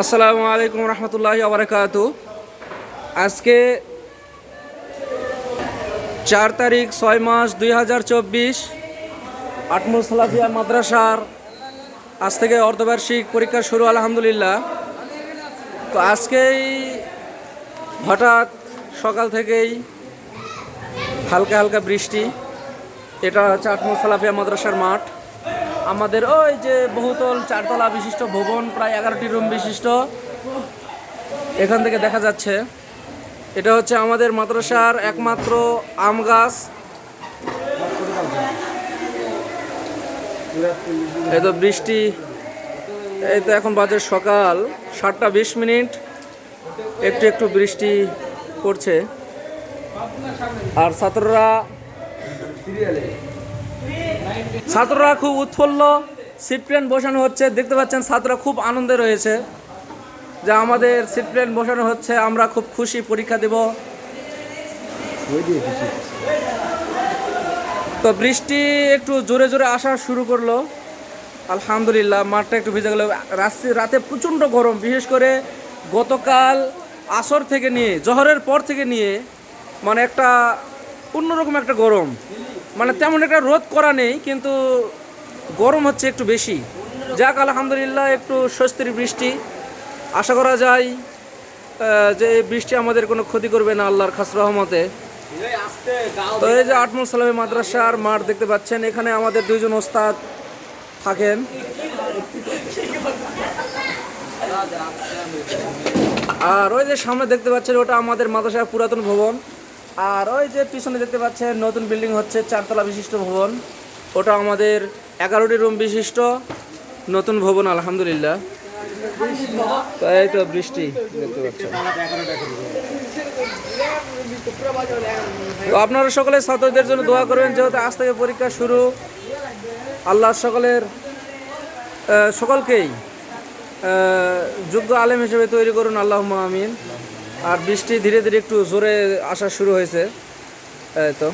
আসসালামু আলাইকুম রহমতুল্লাহ আবরকাত আজকে চার তারিখ ছয় মাস দুই হাজার চব্বিশ আটমুল সালাফিয়া মাদ্রাসার আজ থেকে অর্ধবার্ষিক পরীক্ষা শুরু, আলহামদুলিল্লাহ। তো আজকেই হঠাৎ সকাল থেকেই হালকা হালকা বৃষ্টি, এটা হচ্ছে আটমুল সালাফিয়া মাদ্রাসার মাঠ। আমাদের ওই যে বহুতল চারতলা বিশিষ্ট ভবন, প্রায় এগারোটি রুম বিশিষ্ট। এখান থেকে দেখা যাচ্ছে, এটা হচ্ছে আমাদের মাদ্রাসার একমাত্র আম গাছ। এই তো বৃষ্টি, এই তো এখন বাজে সকাল সাতটা বিশ মিনিট। একটু একটু বৃষ্টি পড়ছে। আর ছাত্ররা ছাত্ররা খুব উৎফুল্ল সিট প্লেন বসানো হচ্ছে। দেখতে পাচ্ছেন, ছাত্ররা খুব আনন্দে রয়েছে। যে আমাদের সিট প্লেন বসানো হচ্ছে, আমরা খুব খুশি, পরীক্ষা দেব। তো বৃষ্টি একটু জোরে জোরে আসা শুরু করল। আলহামদুলিল্লাহ, মাঠটা একটু ভিজে গেল। রাতে প্রচণ্ড গরম, বিশেষ করে গতকাল আসর থেকে নিয়ে, জহরের পর থেকে নিয়ে মানে একটা অন্যরকম একটা গরম। মানে তেমন একটা রোদ করা নেই, কিন্তু গরম হচ্ছে একটু বেশি। যাক, আলহামদুলিল্লাহ, একটু স্বস্তির বৃষ্টি। আশা করা যায় যে বৃষ্টি আমাদের কোনো ক্ষতি করবে না, আল্লাহর খাস রহমতে। তো এই যে আটমুল সালামী মাদ্রাসার মাঠ দেখতে পাচ্ছেন, এখানে আমাদের দুইজন ওস্তাদ থাকেন। আর ওই যে সামনে দেখতে পাচ্ছেন, ওটা আমাদের মাদ্রাসার পুরাতন ভবন। আর ওই যে পিছনে দেখতে পাচ্ছেন, নতুন বিল্ডিং হচ্ছে চারতলা বিশিষ্ট ভবন। ওটা আমাদের এগারোটি রুম বিশিষ্ট, নতুন ভবন, আলহামদুলিল্লাহ। তো এই তো বৃষ্টি দেখতে পাচ্ছেন। তো আপনারা সকলে ছাত্রদের জন্য দোয়া করবেন, যেহেতু আজ থেকে পরীক্ষা শুরু। আল্লাহ সকলের সকলকেই যোগ্য আলেম হিসেবে তৈরি করুন আল্লাহ আমিন। আর বৃষ্টি ধীরে ধীরে একটু জোরে আসা শুরু হয়েছে। এই তো।